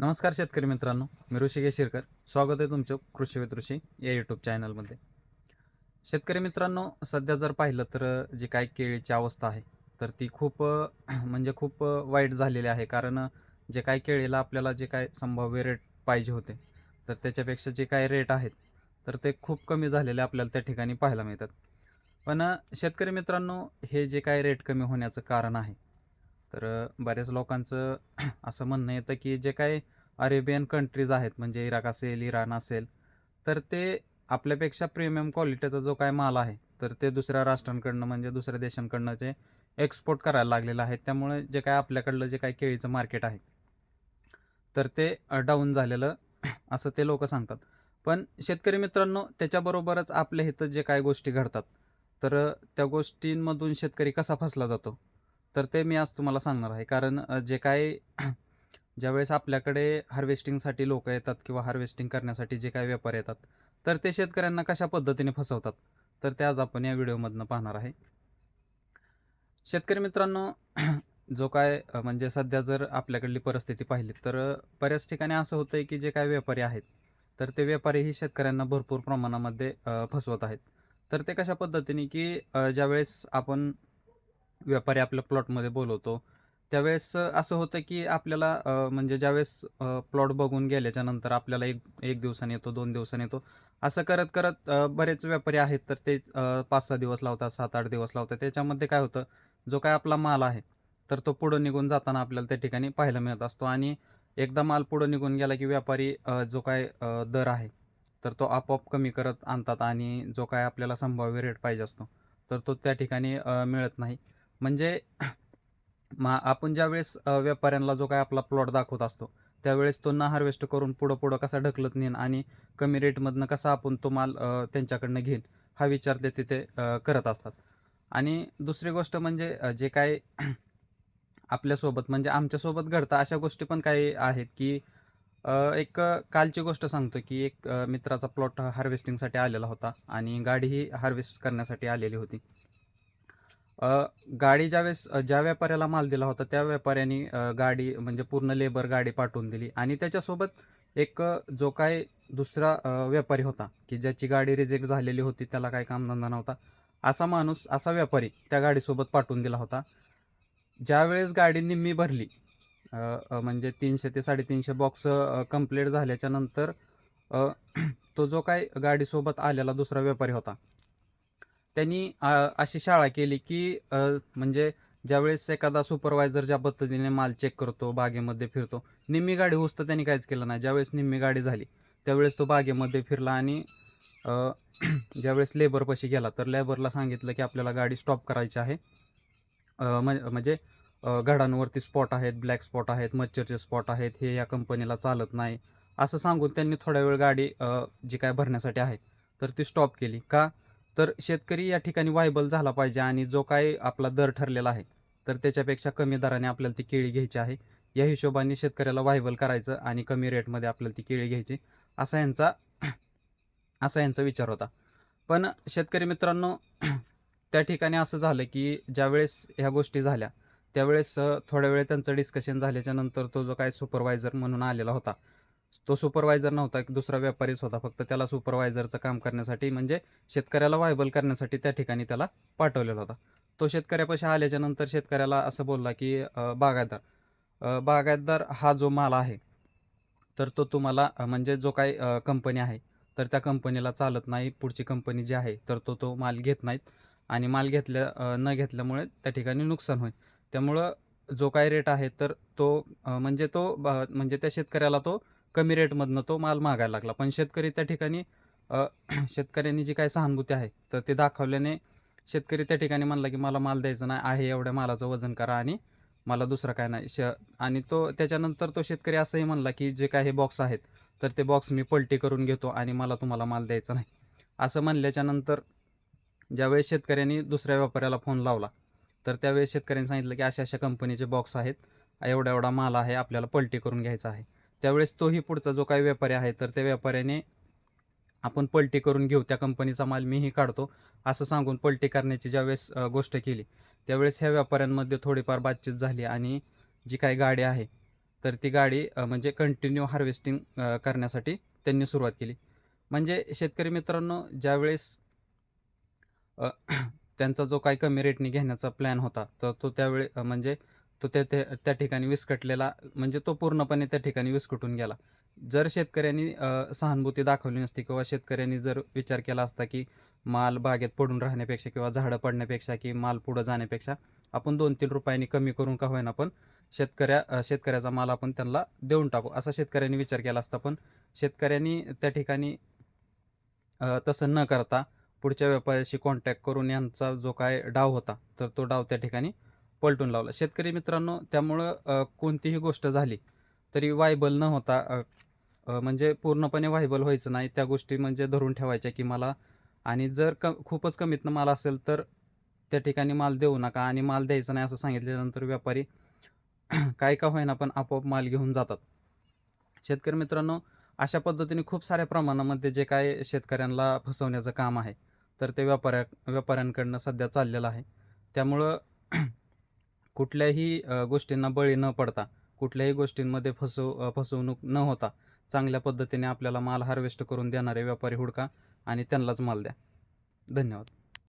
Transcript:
नमस्कार शेतकरी मित्रांनो मी ऋषिकेश शिरकर. स्वागत आहे तुमचं कृषी विथ ऋषी या यूट्यूब चॅनलमध्ये शेतकरी मित्रांनो सध्या जर पाहिलं तर जी काय केळीची अवस्था आहे तर ती खूप म्हणजे खूप वाईट झालेली आहे. कारण जे काय केळीला आपल्याला जे काय संभाव्य रेट पाहिजे होते तर त्याच्यापेक्षा जे काय रेट आहेत तर ते खूप कमी झालेले आपल्याला त्या ठिकाणी पाहायला मिळतात. पण शेतकरी मित्रांनो हे जे काय रेट कमी होण्याचं कारण आहे तर बऱ्याच लोकांचं असं म्हणणं येतं की जे काही अरेबियन कंट्रीज आहेत म्हणजे इराक असेल इराण असेल तर ते आपल्यापेक्षा प्रीमियम क्वालिटीचा जो काय माल आहे तर ते दुसऱ्या राष्ट्रांकडनं म्हणजे दुसऱ्या देशांकडनं जे एक्सपोर्ट करायला लागलेलं आहे त्यामुळे जे काय आपल्याकडलं जे काय केळीचं मार्केट आहे तर ते डाऊन झालेलं असं ते लोक सांगतात. पण शेतकरी मित्रांनो त्याच्याबरोबरच आपल्या इथं जे काय गोष्टी घडतात तर त्या गोष्टींमधून शेतकरी कसा फसला जातो? तर ते मी आज तुम्हाला सांगणार आहे. कारण जे काय ज्यावेळेस आपल्याकडे हार्वेस्टिंगसाठी लोक येतात किंवा हार्वेस्टिंग करण्यासाठी जे काही व्यापारी येतात तर ते शेतकऱ्यांना कशा पद्धतीने फसवतात? तर ते आज आपण या व्हिडिओमधनं पाहणार आहे. शेतकरी मित्रांनो जो काय म्हणजे सध्या जर आपल्याकडली परिस्थिती पाहिली तर बऱ्याच ठिकाणी असं होतं आहे की जे काय व्यापारी आहेत तर ते व्यापारीही शेतकऱ्यांना भरपूर प्रमाणामध्ये फसवत आहेत. तर ते कशा पद्धतीने की ज्यावेळेस आपण व्यापारी आपल्या प्लॉटमध्ये बोलवतो. त्यावेळेस असं होतं की आपल्याला म्हणजे ज्यावेळेस प्लॉट बघून गेल्याच्यानंतर आपल्याला एक एक दिवसाने येतो दोन दिवसाने येतो. असं करत करत बरेच व्यापारी आहेत तर ते पाच सहा दिवस लावतात सात आठ दिवस लावतात. त्याच्यामध्ये काय होतं जो काय आपला माल आहे तर तो पुढं निघून जाताना आपल्याला त्या ठिकाणी पाहायला मिळत असतो. आणि एकदा माल पुढं निघून गेला की व्यापारी जो काय दर आहे तर तो आपोआप कमी करत आणतात आणि जो काय आपल्याला संभाव्य रेट पाहिजे असतो तर तो त्या ठिकाणी मिळत नाही. म्हणजे मा आपण ज्यावेळेस व्यापाऱ्यांना जो काय आपला प्लॉट दाखवत असतो त्यावेळेस तो न हार्वेस्ट करून पुढं पुढं कसा ढकलत नेईन आणि कमी रेटमधनं कसा आपण तो माल त्यांच्याकडनं घेईन हा विचार ते तिथे करत असतात. आणि दुसरी गोष्ट म्हणजे जे काय आपल्यासोबत म्हणजे आमच्यासोबत घडतं अशा गोष्टी पण काही आहेत की एक कालची गोष्ट सांगतो की एक मित्राचा प्लॉट हार्वेस्टिंगसाठी आलेला होता आणि गाडीही हार्वेस्ट करण्यासाठी आलेली होती. गाडी ज्यावेळेस ज्या व्यापाऱ्याला माल दिला होता त्या व्यापाऱ्याने गाडी म्हणजे पूर्ण लेबर गाडी पाठवून दिली. आणि त्याच्यासोबत एक जो काय दुसरा व्यापारी होता की ज्याची गाडी रिजेक्ट झालेली होती त्याला काही कामधंदा नव्हता असा माणूस असा व्यापारी त्या गाडीसोबत पाठवून दिला होता. ज्यावेळेस गाडी निम्मी भरली म्हणजे तीनशे ते साडेतीनशे बॉक्स कंप्लीट झाल्याच्यानंतर तो जो काय गाडीसोबत आलेला दुसरा व्यापारी होता त्यांनी अशी शाळा केली की म्हणजे ज्यावेळेस एखादा सुपरवायझर ज्या पद्धतीने माल चेक करतो बागेमध्ये फिरतो निम्मी गाडी होस्त तर त्यांनी काहीच केलं नाही. ज्यावेळेस निम्मी गाडी झाली त्यावेळेस तो बागेमध्ये फिरला आणि ज्यावेळेस लेबरपाशी गेला तर लेबरला सांगितलं की आपल्याला गाडी स्टॉप करायची आहे. म्हणजे गाड्यांवरती घडांवरती स्पॉट आहेत ब्लॅक स्पॉट आहेत मच्छरचे स्पॉट आहेत हे या कंपनीला चालत नाही. असं सांगून त्यांनी थोड्या वेळ गाडी जी काय भरण्यासाठी आहे तर ती स्टॉप केली. का? तर शेतकरी या ठिकाणी वायबल झाला पाहिजे आणि जो काय आपला दर ठरलेला आहे तर त्याच्यापेक्षा कमी दराने आपल्याला ती केळी घ्यायची आहे. या हिशोबाने शेतकऱ्याला वायबल करायचं आणि कमी रेटमध्ये आपल्याला ती केळी घ्यायची असा यांचा असा यांचा विचार होता. पण शेतकरी मित्रांनो त्या ठिकाणी असं झालं की ज्यावेळेस ह्या गोष्टी झाल्या त्यावेळेस थोड्या वेळ त्यांचं डिस्कशन झाल्याच्यानंतर तो जो काय सुपरवायझर म्हणून आलेला होता तो सुपरवायझर नव्हता एक दुसरा व्यापारीच होता. फक्त त्याला सुपरवायझरचं काम करण्यासाठी म्हणजे शेतकऱ्याला वायबल करण्यासाठी त्या ठिकाणी त्याला पाठवलेला होता. तो शेतकऱ्यापाशी आल्याच्यानंतर शेतकऱ्याला असं बोलला की बागायतदार बागायतदार हा जो माल आहे तर तो तुम्हाला म्हणजे जो काही कंपनी आहे तर त्या कंपनीला चालत नाही. पुढची कंपनी जी आहे तर तो तो माल घेत नाहीत. आणि माल घेतल्या न घेतल्यामुळे त्या ठिकाणी नुकसान होईल. त्यामुळं जो काय रेट आहे तर तो म्हणजे तो म्हणजे त्या शेतकऱ्याला तो कमी रेटमधनं तो माल मागायला लागला. पण शेतकरी त्या ठिकाणी शेतकऱ्यांनी जी काय सहानुभूती आहे तर ते दाखवल्याने शेतकरी त्या ठिकाणी म्हणला की मला माल द्यायचा नाही आहे एवढ्या मालाचं वजन करा आणि मला दुसरं काय नाही. श आणि तो त्याच्यानंतर तो शेतकरी असंही म्हणला की जे काही हे बॉक्स आहेत तर ते बॉक्स मी पलटी करून घेतो आणि मला तुम्हाला माल द्यायचा नाही. असं म्हणल्याच्यानंतर ज्यावेळेस शेतकऱ्यांनी दुसऱ्या व्यापाऱ्याला फोन लावला तर त्यावेळेस शेतकऱ्यांनी सांगितलं की अशा अशा कंपनीचे बॉक्स आहेत एवढा एवढा माल आहे आपल्याला पलटी करून घ्यायचा आहे. त्यावेळेस तोही पुढचा जो काही व्यापारी आहे तर त्या व्यापाऱ्याने आपण पलटी करून घेऊ त्या कंपनीचा माल मीही काढतो असं सांगून पलटी करण्याची ज्यावेळेस गोष्ट केली त्यावेळेस ह्या व्यापाऱ्यांमध्ये थोडीफार बातचीत झाली आणि जी काही गाडी आहे तर ती गाडी म्हणजे कंटिन्यू हार्वेस्टिंग करण्यासाठी त्यांनी सुरुवात केली. म्हणजे शेतकरी मित्रांनो ज्यावेळेस त्यांचा जो काही कमी रेटने घेण्याचा प्लॅन होता तर तो त्यावेळी म्हणजे तो त्या त्या त्या ठिकाणी विस्कटलेला म्हणजे तो पूर्णपणे त्या ठिकाणी विस्कटून गेला. जर शेतकऱ्यांनी सहानुभूती दाखवली नसती किंवा शेतकऱ्यांनी जर विचार केला असता की माल बागेत पडून राहण्यापेक्षा किंवा झाडं पडण्यापेक्षा की माल पुढं जाण्यापेक्षा आपण दोन तीन रुपयांनी कमी करून का होईना पण शेतकऱ्या शेतकऱ्याचा माल आपण त्यांना देऊन टाकू असा शेतकऱ्यांनी विचार केला असता. पण शेतकऱ्यांनी त्या ठिकाणी तसं न करता पुढच्या व्यापाऱ्याशी कॉन्टॅक्ट करून यांचा जो काय डाव होता तर तो डाव त्या ठिकाणी पलटून लावला. शेतकरी मित्रांनो त्यामुळं कोणतीही गोष्ट झाली तरी वायबल न होता म्हणजे पूर्णपणे वायबल व्हायचं नाही. त्या गोष्टी म्हणजे धरून ठेवायच्या की मला आणि जर क खूपच कमीतनं माल असेल तर त्या ठिकाणी माल देऊ नका आणि माल द्यायचा नाही असं सांगितल्यानंतर व्यापारी काय का होईना पण आपोआप माल घेऊन जातात. शेतकरी मित्रांनो अशा पद्धतीने खूप साऱ्या प्रमाणामध्ये जे काय शेतकऱ्यांना फसवण्याचं काम आहे तर ते व्यापाऱ्या व्यापाऱ्यांकडनं सध्या चाललेलं आहे. त्यामुळं कुठल्याही गोष्टींना बळी न पडता कुठल्याही गोष्टींमध्ये फसव फसवणूक न होता चांगल्या पद्धतीने आपल्याला माल हार्वेस्ट करून देणारे व्यापारी हुडका आणि त्यांनाच माल द्या. धन्यवाद.